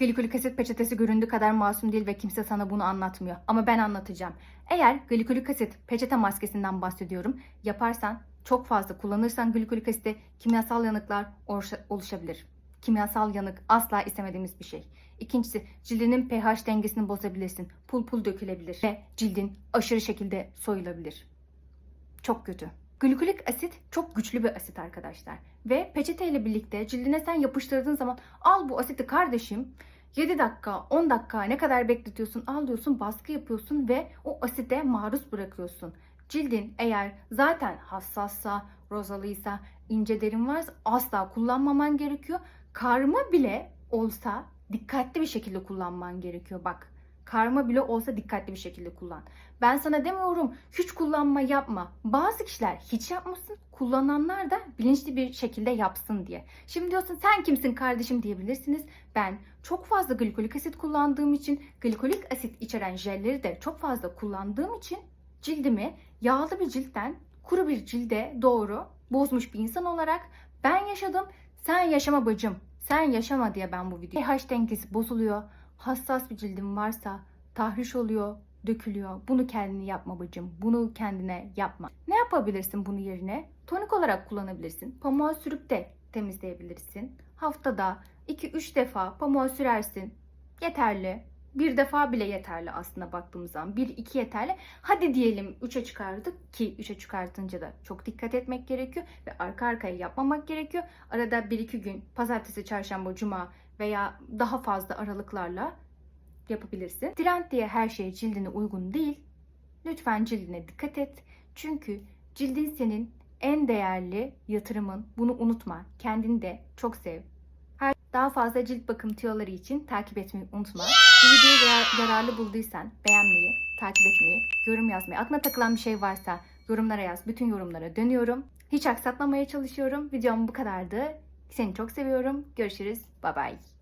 Glikolik asit peçetesi göründüğü kadar masum değil ve kimse sana bunu anlatmıyor. Ama ben anlatacağım. Eğer glikolik asit peçete maskesinden bahsediyorum. Yaparsan çok fazla kullanırsan glikolik asite kimyasal yanıklar oluşa- oluşabilir. Kimyasal yanık asla istemediğimiz bir şey. İkincisi cildinin pH dengesini bozabilirsin. Pul pul dökülebilir ve cildin aşırı şekilde soyulabilir. Çok kötü. Glikolik asit çok güçlü bir asit arkadaşlar. Ve peçeteyle birlikte cildine sen yapıştırdığın zaman al bu asiti kardeşim 7 dakika 10 dakika ne kadar bekletiyorsun al diyorsun baskı yapıyorsun ve o asite maruz bırakıyorsun. Cildin eğer zaten hassassa, rozalıysa, ince derin varsa asla kullanmaman gerekiyor. Karma bile olsa dikkatli bir şekilde kullanman gerekiyor bak. Karma bile olsa dikkatli bir şekilde kullan. Ben sana demiyorum hiç kullanma yapma. Bazı kişiler hiç yapmasın, kullananlar da bilinçli bir şekilde yapsın diye. Şimdi diyorsun sen kimsin kardeşim diyebilirsiniz. Ben çok fazla glikolik asit kullandığım için, glikolik asit içeren jelleri de çok fazla kullandığım için cildimi yağlı bir ciltten kuru bir cilde doğru bozmuş bir insan olarak ben yaşadım. Sen yaşama bacım. Sen yaşama diye ben bu videoyu. pH dengesi bozuluyor. Hassas bir cildin varsa tahriş oluyor, dökülüyor. Bunu kendine yapma bacım. Bunu kendine yapma. Ne yapabilirsin bunun yerine? Tonik olarak kullanabilirsin. Pamuğa sürüp de temizleyebilirsin. Haftada 2-3 defa pamuğa sürersin. Yeterli. Bir defa bile yeterli aslında baktığımız zaman. 1-2 yeterli. Hadi diyelim 3'e çıkardık ki 3'e çıkartınca da çok dikkat etmek gerekiyor ve arka arkaya yapmamak gerekiyor. Arada 1-2 gün pazartesi, çarşamba, cuma veya daha fazla aralıklarla yapabilirsin. Trend diye her şey cildine uygun değil. Lütfen cildine dikkat et. Çünkü cildin senin en değerli yatırımın. Bunu unutma. Kendini de çok sev. Her daha fazla cilt bakım tüyoları için takip etmeyi unutma. Bu videoyu yarar- yararlı bulduysan beğenmeyi, takip etmeyi, yorum yazmayı. Aklına takılan bir şey varsa yorumlara yaz. Bütün yorumlara dönüyorum. Hiç aksatmamaya çalışıyorum. Videom bu kadardı. Seni çok seviyorum. Görüşürüz. Bye bye.